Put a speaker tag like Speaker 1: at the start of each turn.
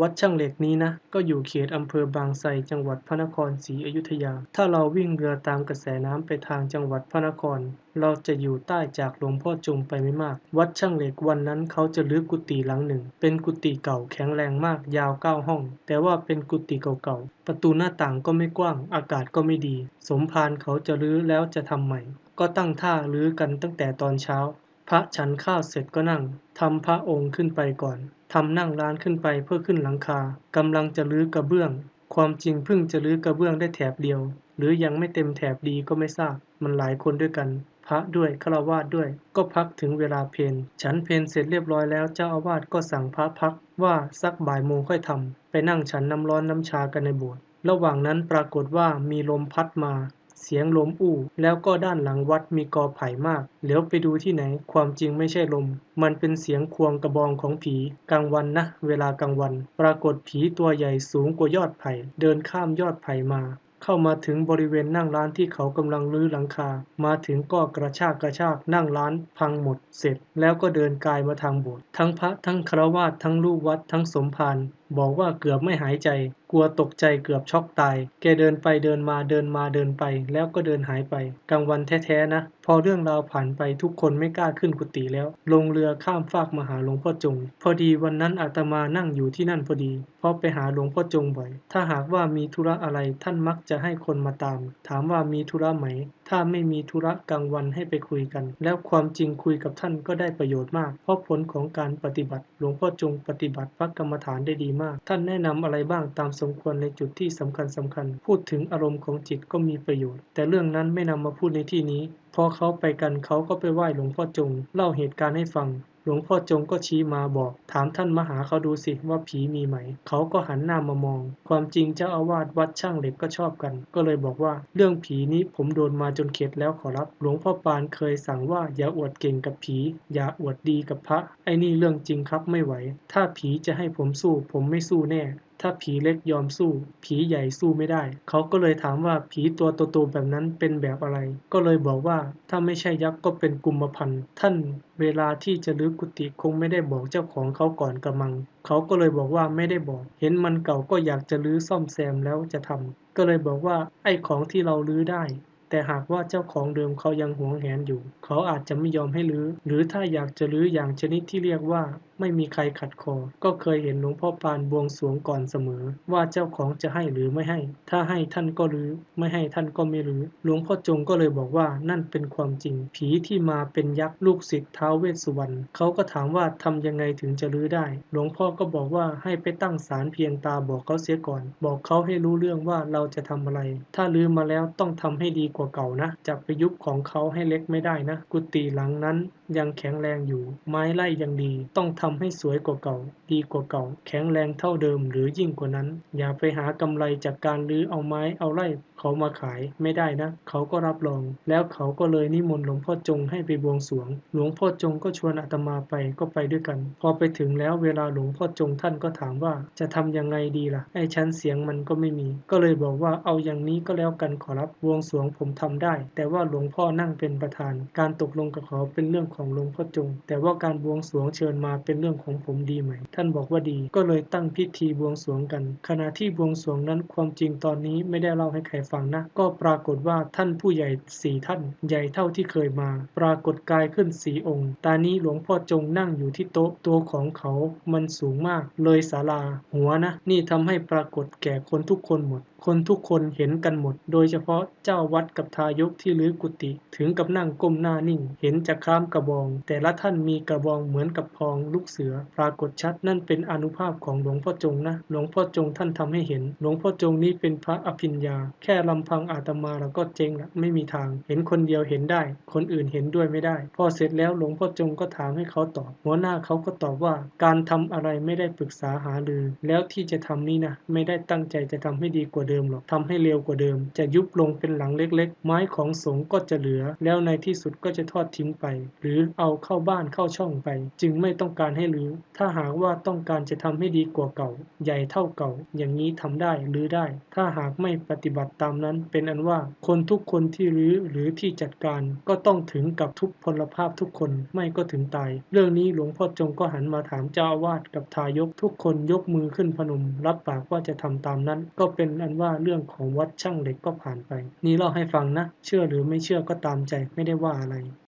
Speaker 1: วัดช่างเหล็กนี้นะ ก็อยู่เขตอำเภอบางไทรจังหวัดพระนครศรีอยุธยา ถ้าเราวิ่งเรือตามกระแสน้ำไปทางจังหวัดพระนคร เราจะอยู่ใต้จากหลวงพ่อจงไปไม่มาก วัดช่างเหล็กวันนั้นเขาจะรื้อกุฏิหลังหนึ่ง เป็นกุฏิเก่าแข็งแรงมากยาวเก้าห้อง แต่ว่าเป็นกุฏิเก่าๆ ประตูหน้าต่างก็ไม่กว้าง อากาศก็ไม่ดี สมภารเขาจะรื้อแล้วจะทำใหม่ ก็ตั้งท่ารื้อกันตั้งแต่ตอนเช้า พระฉันข้าวเสร็จก็นั่ง ทำพระองค์ขึ้นไปก่อน ทำนั่งร้านขึ้นไปเพื่อขึ้นหลังคากำลังจะรื้อกระเบื้อง ความจริงเพิ่งจะรื้อกระเบื้องได้แถบเดียว หรือยังไม่เต็มแถบดีก็ไม่ทราบ มันหลายคนด้วยกัน พระด้วยฆราวาสด้วย ก็พักถึงเวลาเพนฉันเพนเสร็จเรียบร้อยแล้วเจ้าอาวาสก็สั่งพระพักว่าสักบ่ายโมงค่อยทำไปนั่งฉันน้ำร้อนน้ำชากันในโบสถ์ระหว่างนั้นปรากฏว่ามีลมพัดมา เสียงลมอู้ แล้วก็ด้านหลังวัดมีกอไผ่มาก เหลียวไปดูที่ไหน ความจริงไม่ใช่ลม มันเป็นเสียงควงกระบองของผีกลางวันนะ เวลากลางวัน ปรากฏผีตัวใหญ่สูงกว่ายอดไผ่ เดินข้ามยอดไผ่มาเข้ามาถึงบริเวณนั่งร้านที่เขากำลังรื้อหลังคา มาถึงก็กระชากกระชากนั่งร้านพังหมดเสร็จ แล้วก็เดินกายมาทางโบสถ์ทั้งพระทั้งครวาสทั้งลูกวัดทั้งสมภารบอกว่าเกือบไม่หายใจ กลัวตกใจเกือบช็อกตาย แกเดินไปเดินมาเดินมาเดินไป แล้วก็เดินหายไปกลางวันแท้ๆนะ พอเรื่องราวผ่านไปทุกคนไม่กล้าขึ้นกุฏิแล้ว ลงเรือข้ามฟากมาหาหลวงพ่อจง พอดีวันนั้นอาตมานั่งอยู่ที่นั่นพอดี เพราะไปหาหลวงพ่อจงบ่อย ถ้าหากว่ามีธุระอะไรท่านมักจะให้คนมาตาม ถามว่ามีธุระไหม ถ้าไม่มีธุระกลางวันให้ไปคุยกัน แล้วความจริงคุยกับท่านก็ได้ประโยชน์มาก เพราะผลของการปฏิบัติ หลวงพ่อจงปฏิบัติพระกรรมฐานได้ดีมาก ท่านแนะนำอะไรบ้างตามสมควรในจุดที่สำคัญสำคัญ พูดถึงอารมณ์ของจิตก็มีประโยชน์ แต่เรื่องนั้นไม่นำมาพูดในที่นี้ พอเขาไปกันเขาก็ไปไหว้หลวงพ่อจง เล่าเหตุการณ์ให้ฟัง หลวงพ่อจงก็ชี้มาบอก ถามท่านมหาเขาดูสิว่าผีมีไหม เขาก็หันหน้ามามอง ความจริงเจ้าอาวาสวัดช่างเหล็กก็ชอบกัน ก็เลยบอกว่าเรื่องผีนี้ผมโดนมาจนเข็ดแล้วขอรับ หลวงพ่อปานเคยสั่งว่าอย่าอวดเก่งกับผี อย่าอวดดีกับพระ ไอ้นี่เรื่องจริงครับไม่ไหว ถ้าผีจะให้ผมสู้ผมไม่สู้แน่ถ้าผีเล็กยอมสู้ ผีใหญ่สู้ไม่ได้ เขาก็เลยถามว่าผีตัวโตๆแบบนั้นเป็นแบบอะไร ก็เลยบอกว่าถ้าไม่ใช่ยักษ์ก็เป็นกุมพันธ์ท่านเวลาที่จะรื้อกุฏิคงไม่ได้บอกเจ้าของเขาก่อนกระมัง เขาก็เลยบอกว่าไม่ได้บอก เห็นมันเก่าก็อยากจะรื้อซ่อมแซมแล้วจะทำก็เลยบอกว่าไอ้ของที่เรารื้อได้แต่หากว่าเจ้าของเดิมเขายังหวงแหนอยู่ เขาอาจจะไม่ยอมให้รื้อ หรือถ้าอยากจะรื้ออย่างชนิดที่เรียกว่าไม่มีใครขัดคอ ก็เคยเห็นหลวงพ่อปานบวงสวงก่อนเสมอ ว่าเจ้าของจะให้หรือไม่ให้ ถ้าให้ท่านก็รื้อ ไม่ให้ท่านก็ไม่รื้อ หลวงพ่อจงก็เลยบอกว่านั่นเป็นความจริง ผีที่มาเป็นยักษ์ลูกศิษย์ท้าวเวสสุวรรณเขาก็ถามว่าทำยังไงถึงจะรื้อได้ หลวงพ่อก็บอกว่าให้ไปตั้งศาลเพียงตาบอกเขาเสียก่อน บอกเขาให้รู้เรื่องว่าเราจะทำอะไร ถ้ารื้อมาแล้วต้องทำให้ดีกว่าเก่านะ จะไปยุบของเขาให้เล็กไม่ได้นะ กุฏิหลังนั้นยังแข็งแรงอยู่ ไม้ไล่ยังดี ต้องททำให้สวยกว่าเก่า ดีกว่าเก่า แข็งแรงเท่าเดิมหรือยิ่งกว่านั้น อย่าไปหากำไรจากการรื้อเอาไม้เอาไล่เขามาขายไม่ได้นะ เขาก็รับรอง แล้วเขาก็เลยนิมนต์หลวงพ่อจงให้ไปบวงสรวง หลวงพ่อจงก็ชวนอาตมาไปก็ไปด้วยกัน พอไปถึงแล้วเวลาหลวงพ่อจงท่านก็ถามว่าจะทำยังไงดีล่ะ ไอ้ชั้นเสียงมันก็ไม่มี ก็เลยบอกว่าเอาอย่างนี้ก็แล้วกันขอรับบวงสรวงผมทำได้ แต่ว่าหลวงพ่อนั่งเป็นประธาน การตกลงกับเขาเป็นเรื่องของหลวงพ่อจง แต่ว่าการบวงสรวงเชิญมาเป็นเรื่องของผมดีไหม ท่านบอกว่าดี ก็เลยตั้งพิธีบวงสรวงกัน ขณะที่บวงสรวงนั้นความจริงตอนนี้ไม่ได้เล่าให้ใครฟังนะ ก็ปรากฏว่าท่านผู้ใหญ่สี่ท่าน ใหญ่เท่าที่เคยมา ปรากฏกายขึ้นสีองค์ ตานี้หลวงพ่อจงนั่งอยู่ที่โต๊ะตัวของเขา มันสูงมาก เลยศาลา หัวนะ นี่ทำให้ปรากฏแก่คนทุกคนหมด คนทุกคนเห็นกันหมด โดยเฉพาะเจ้าวัดกับทายกที่ลื้อกุฏิถึงกับนั่งก้มหน้านิ่ง เห็นจะข้ามกระบอง แต่ละท่านมีกระบองเหมือนกับพองลูกเสือ ปรากฏชัดนั่นเป็นอนุภาพของหลวงพ่อจงนะ หลวงพ่อจงท่านทำให้เห็น หลวงพ่อจงนี้เป็นพระอภิญญา แค่ลำพังอาตมาแล้วก็เจ๊งละไม่มีทาง เห็นคนเดียวเห็นได้ คนอื่นเห็นด้วยไม่ได้ พอเสร็จแล้วหลวงพ่อจงก็ถามให้เขาตอบ หัวหน้าเขาก็ตอบว่า การทำอะไรไม่ได้ปรึกษาหารือ แล้วที่จะทำนี่นะไม่ได้ตั้งใจจะทำให้ดีกว่าเดิมหรอกทำให้เร็วกว่าเดิม จะยุบลงเป็นหลังเล็ก ๆ ไม้ของสงก็จะเหลือ แล้วในที่สุดก็จะทอดทิ้งไป หรือเอาเข้าบ้านเข้าช่องไป จึงไม่ต้องการให้รื้อ ถ้าหากว่าต้องการจะทำให้ดีกว่าเก่า ใหญ่เท่าเก่า อย่างนี้ทำได้รื้อได้ ถ้าหากไม่ปฏิบัติตามนั้น เป็นอันว่าคนทุกคนที่รื้อหรือที่จัดการก็ต้องถึงกับทุพพลภาพทุกคนไม่ก็ถึงตาย เรื่องนี้หลวงพ่อจงก็หันมาถามเจ้าอาวาสกับทายกทุกคนยกมือขึ้นพนม รับปากว่าจะทำตามนั้น ก็เป็นอันว่าเรื่องของวัดช่างเหล็กก็ผ่านไป นี่เล่าให้ฟังนะ เชื่อหรือไม่เชื่อก็ตามใจไม่ได้ว่าอะไร